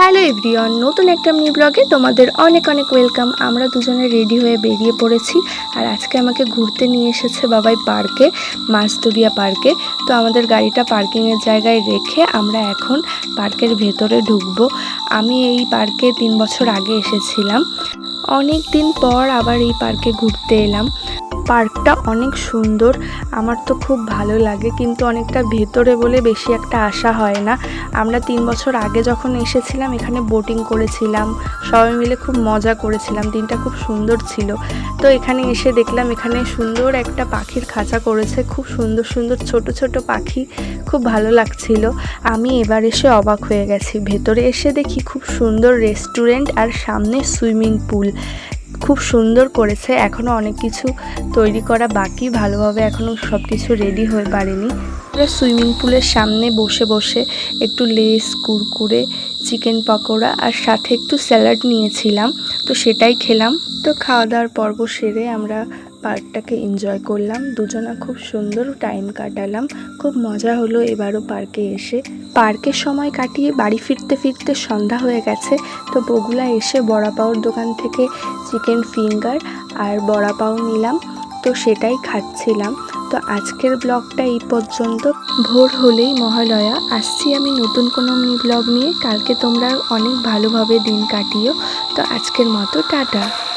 Hello everyone, নতুন একটা mini ব্লগে তোমাদের অনেক অনেক ওয়েলকাম। আমরা দুজনে রেডি হয়ে বেরিয়ে পড়েছি আর আজকে আমাকে ঘুরতে নিয়ে এসেছে বাবাই পার্কে মাছদুরিয়া পার্কে। তো আমাদের গাড়িটা পার্কিংয়ের জায়গায় রেখে আমরা এখন পার্কের ভেতরে ঢুকবো। আমি এই পার্কে তিন বছর আগে এসেছিলাম। অনেক দিন পর আবার এই পার্কে ঘুরতে এলাম। পার্কটা অনেক সুন্দর। আমার তো খুব ভালো লাগে, কিন্তু অনেকটা ভেতরে বলে বেশি একটা আশা হয় না। আমরা তিন বছর আগে যখন এসেছিলাম, এখানে বোটিং করেছিলাম, সবাই মিলে খুব মজা করেছিলাম, দিনটা খুব সুন্দর ছিল। তো এখানে এসে দেখলাম, এখানে সুন্দর একটা পাখির খাঁচা করেছে, খুব সুন্দর সুন্দর ছোট ছোট পাখি, খুব ভালো লাগছিল। আমি এবার এসে অবাক হয়ে গেছি। ভেতরে এসে দেখি খুব সুন্দর রেস্টুরেন্ট আর সামনে সুইমিং পুল খুব সুন্দর করেছে। এখনও অনেক কিছু তৈরি করা বাকি। ভালোভাবে এখনও সব কিছু রেডি হয়ে পারেনি। আমরা সুইমিং পুলের সামনে বসে বসে একটু লেস কুরকুরে চিকেন পকোড়া আর সাথে একটু স্যালাড নিয়েছিলাম, তো সেটাই খেলাম। তো খাওয়া দাওয়ার পর্ব সেরে আমরা পার্কটাকে এনজয় করলাম। দুজনা খুব সুন্দর টাইম কাটালাম। খুব মজা হলো এবারও পার্কে এসে। পার্কের সময় কাটিয়ে বাড়ি ফিরতে ফিরতে সন্ধ্যা হয়ে গেছে, তো বগুলা এসে বড়া পাওয়ার দোকান থেকে চিকেন ফিঙ্গার আর বড়া পাও নিলাম, তো সেটাই খাচ্ছিলাম। তো আজকের ব্লগটা এই পর্যন্ত। ভোর হলেই মহালয়া। আসছি আমি নতুন কোনো ব্লগ নিয়ে। কালকে তোমরা অনেক ভালোভাবে দিন কাটিও। তো আজকের মতো, টাটা।